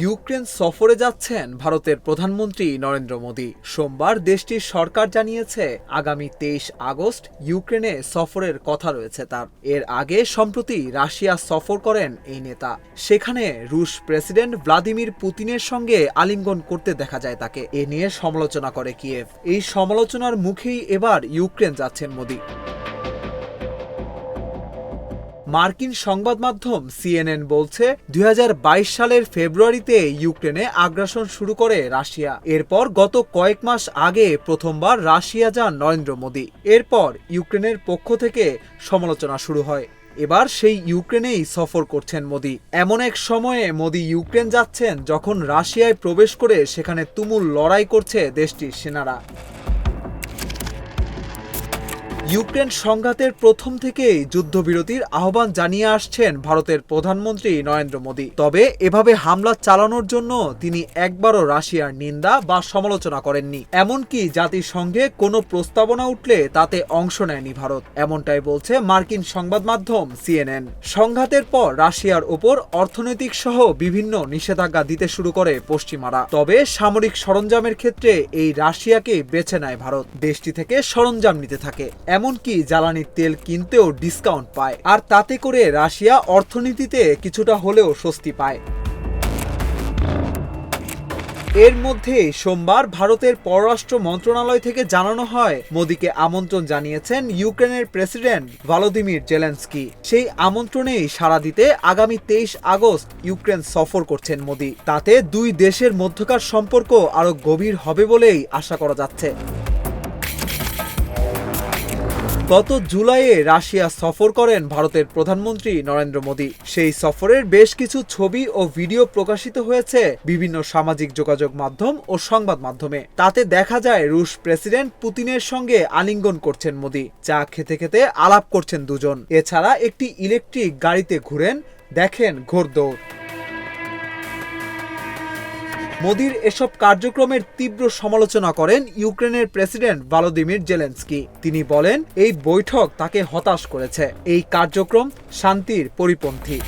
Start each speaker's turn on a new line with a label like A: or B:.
A: Ukraine সফরে যাচ্ছেন ভারতের প্রধানমন্ত্রী নরেন্দ্র মোদী। সোমবার দেশটির সরকার জানিয়েছে, আগামী তেইশ আগস্ট ইউক্রেনে সফরের কথা রয়েছে তার। এর আগে সম্প্রতি রাশিয়া সফর করেন এই নেতা। সেখানে রুশ প্রেসিডেন্ট ভ্লাদিমির পুতিনের সঙ্গে আলিঙ্গন করতে দেখা যায় তাকে। এ নিয়ে সমালোচনা করে কিয়েভ। এই সমালোচনার মুখেই এবার ইউক্রেন যাচ্ছেন মোদী। মার্কিন সংবাদ মাধ্যম সিএনএন বলছে, দুই হাজার বাইশ সালের ফেব্রুয়ারিতে ইউক্রেনে আগ্রাসন শুরু করে রাশিয়া। এরপর গত কয়েক মাস আগে প্রথমবার রাশিয়া যান নরেন্দ্র মোদী। এরপর ইউক্রেনের পক্ষ থেকে সমালোচনা শুরু হয়। এবার সেই ইউক্রেনেই সফর করছেন মোদী। এমন এক সময়ে মোদী ইউক্রেন যাচ্ছেন যখন রাশিয়ায় প্রবেশ করে সেখানে তুমুল লড়াই করছে দেশটির সেনারা। ইউক্রেন সংঘাতের প্রথম থেকেই যুদ্ধবিরতির আহ্বান জানিয়ে আসছেন ভারতের প্রধানমন্ত্রী নরেন্দ্র মোদী। তবে এভাবে হামলা চালানোর জন্য তিনি একবারও রাশিয়ার নিন্দা বা সমালোচনা করেননি। এমনকি জাতিসংঘে কোনো প্রস্তাবনা উঠলে তাতে অংশ নেয়নি ভারত, এমনটাই বলছে মার্কিন সংবাদ মাধ্যম সিএনএন। সংঘাতের পর রাশিয়ার ওপর অর্থনৈতিক সহ বিভিন্ন নিষেধাজ্ঞা দিতে শুরু করে পশ্চিমারা। তবে সামরিক সরঞ্জামের ক্ষেত্রে এই রাশিয়াকে বেছে নেয় ভারত। দেশটি থেকে সরঞ্জাম নিতে থাকে। এমনকি জ্বালানির তেল কিনতেও ডিসকাউন্ট পায়। আর তাতে করে রাশিয়া অর্থনীতিতে কিছুটা হলেও স্বস্তি পায়। এর মধ্যে সোমবার ভারতের পররাষ্ট্র মন্ত্রণালয় থেকে জানানো হয়, মোদীকে আমন্ত্রণ জানিয়েছেন ইউক্রেনের প্রেসিডেন্ট ভলোদিমির জেলেন্সকি। সেই আমন্ত্রণেই সাড়া দিতে আগামী তেইশ আগস্ট ইউক্রেন সফর করছেন মোদী। তাতে দুই দেশের মধ্যকার সম্পর্ক আরও গভীর হবে বলেই আশা করা যাচ্ছে। গত জুলাইয়ে রাশিয়া সফর করেন ভারতের প্রধানমন্ত্রী নরেন্দ্র মোদী। সেই সফরের বেশ কিছু ছবি ও ভিডিও প্রকাশিত হয়েছে বিভিন্ন সামাজিক যোগাযোগ মাধ্যম ও সংবাদ মাধ্যমে। তাতে দেখা যায় রুশ প্রেসিডেন্ট পুতিনের সঙ্গে আলিঙ্গন করছেন মোদী। চা খেতে খেতে আলাপ করছেন দুজন। এছাড়া একটি ইলেকট্রিক গাড়িতে ঘুরেন, দেখেন ঘোরদৌড় মোদির এসব কার্যক্রমের তীব্র সমালোচনা করেন ইউক্রেনের প্রেসিডেন্ট ভালোদিমির জেলেন্সকি। তিনি বলেন, এই বৈঠক তাকে হতাশ করেছে। এই কার্যক্রম শান্তির পরিপন্থী।